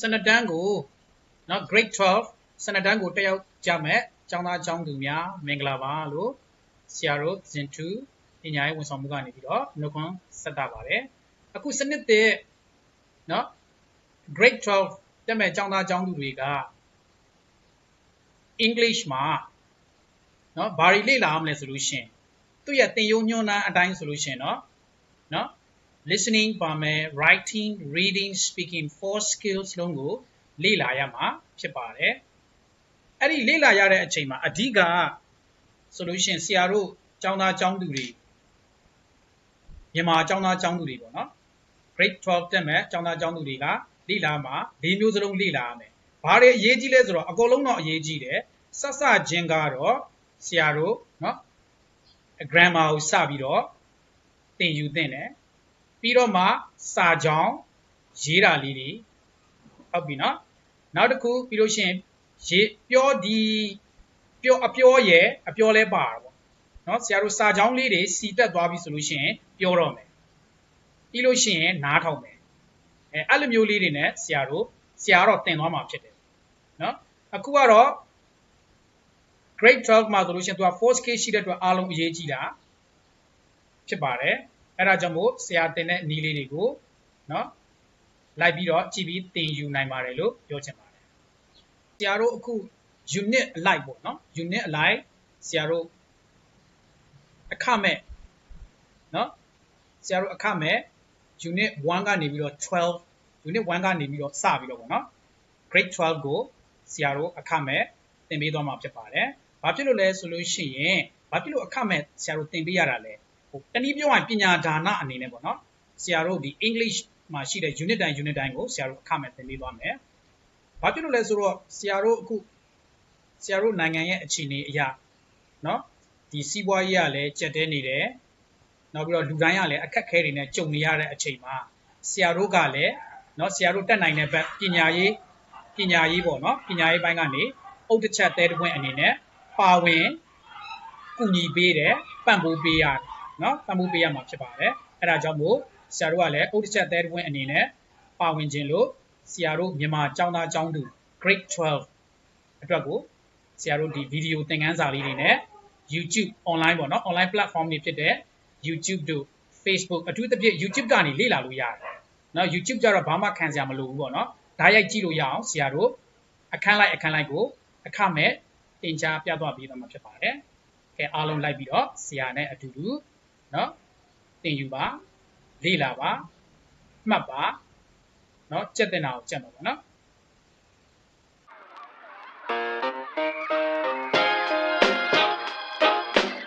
စနတန်းကိုနော် grade 12စနတန်းကိုတက်ရောက်ကြမဲ့ကျောင်းသားကျောင်းသူများမင်္ဂလာပါလို့ဆရာတို့ဇင်တူပညာရေးဝန်ဆောင်မှုကနေပြီးတော့နှုတ်ခွန်းဆက်တာပါတယ်အခုစနစ်တဲ့နော် grade 12တက်မဲ့ကျောင်းသားကျောင်းသူတွေက English မှာနော်ဘာတွေလေ့လာရမလဲဆိုလို့ရှင်သူ့ရဲ့သင်ရိုးညွှန်းနှန်းအတိုင်းဆိုလို့ရှင်နော်နော် listening ပါမယ် writing reading speaking four skills လုံးကိုလေ့လာရမှာဖြစ်ပါတယ်အဲ့ဒီလေ့လာရတဲ့အချိန်မှာအဓိကဆိုလို့ရှိရင်ဆရာတို့ကျောင်းသားကျောင်းသူတွေမြန်မာကျောင်းသားကျောင်းသူတွေပေါ့နော် grade 12တက်မဲ့ကျောင်းသားကျောင်းသူတွေကလေ့လာမှာ၄မျိုးစလုံးလေ့လာရမယ်ဘာတွေအရေးကြီးလဲဆိုတော့အကုန်လုံးတော့အရေးကြီးတယ်ဆက်စချင်းကတော့ဆရာတို့နော် grammar ကိုစပြီးတော့သင်ယူသင်တယ် ပြီးတော့မှစာကြောင်းရေးတာလေးတွေဟုတ်ပြီနော်နောက်တစ်ခုပြီးလို့ရှိရင်ရေးပြောဒီပြောအပြောရယ်အပြောလဲပါတာပေါ့နော်ဆရာတို့စာကြောင်းလေးတွေစီတက်သွားပြီဆိုလို့ရှိရင်ပြောတော့မယ်ပြီးလို့ရှိရင်နားထောင်မယ်အဲအဲ့လိုမျိုးလေးတွေနဲ့ဆရာတို့ဆရာတော့တင်သွားမှာဖြစ်တယ်နော်အခုကတော့ grade 12မှာဆိုလို့ရှိရင်သူက 4k ရှိတဲ့အတွက်အားလုံးအရေးကြီးတာဖြစ်ပါတယ် အဲ့ဒါကြောင့်မို့ဆရာတင်တဲ့နည်းလေးတွေကိုနော်လိုက်ပြီးတော့ကြည့်ပြီးသင်ယူနိုင်ပါတယ်လို့ပြောချင်ပါတယ်ဆရာတို့အခု unit အလိုက်ပေါ့နော် unit အလိုက်ဆရာတို့အခမဲ့နော်ဆရာတို့အခမဲ့ unit 1ကနေပြီးတော့12 unit 1ကနေပြီးတော့စပြီးတော့ပေါ့နော် grade 12ကိုဆရာတို့အခမဲ့သင်ပေးသွားမှာဖြစ်ပါတယ်။ဘာဖြစ်လို့လဲဆိုလို့ရှိရင်ဘာဖြစ်လို့အခမဲ့ဆရာတို့သင်ပေးရတာလဲ။ တနည်းပြောရင်ပညာဒါနအနေနဲ့ပေါ့နော်။ဆရာတို့ဒီ English မှာရှိတဲ့ unit တိုင်း unit တိုင်းကိုဆရာတို့အခမဲ့သင်ပေးသွားမယ်။ဘာဖြစ်လို့လဲဆိုတော့ဆရာတို့အခုဆရာတို့နိုင်ငံရဲ့အခြေအနေအရနော်ဒီစီးပွားရေးကလည်းကြက်တဲနေတယ်။နောက်ပြီးတော့လူတိုင်းကလည်းအခက်ခဲတွေနဲ့ကြုံနေရတဲ့အချိန်မှာဆရာတို့ကလည်းနော်ဆရာတို့တက်နိုင်တဲ့ဘက်ပညာရေးပညာရေးပေါ့နော်ပညာရေးပိုင်းကနေအုတ်တစ်ချက်တဲတပွင့်အနေနဲ့ပါဝင်ကူညီပေးတယ်ပံ့ပိုးပေးရတယ် နော်ပံ့ပိုးပေးရမှာဖြစ်ပါတယ်အဲ့ဒါကြောင့်မို့ဆရာတို့ကလည်းအုတ်တစ်ချက်တဲတပွင့်အနေနဲ့ပါဝင်ခြင်းလို့ဆရာတို့မြန်မာကျောင်းသားကျောင်းသူ grade 12အတွက်ကိုဆရာတို့ဒီဗီဒီယိုသင်ခန်းစာလေးတွေနဲ့ YouTube online ပေါ့နော် online platform တွေဖြစ်တဲ့ YouTube တို့ Facebook အထူးသဖြင့် YouTube ကနေလေ့လာလို့ရတယ်။နော် YouTube ကြတော့ဘာမှခံစရာမလိုဘူးပေါ့နော်။ဓာတ်ရိုက်ကြည့်လို့ရအောင်ဆရာတို့အခန်းလိုက်အခန်းလိုက်ကိုအခမဲ့တင် जा ပြသွားပေးသွားမှာဖြစ်ပါတယ်။ကဲအားလုံးလိုက်ပြီးတော့ဆရာနဲ့အတူတူ နော်သင်ယူပါလေ့လာပါမှတ်ပါနော်ကြက်တင်တာကိုကြက်မှာပေါ့နော်။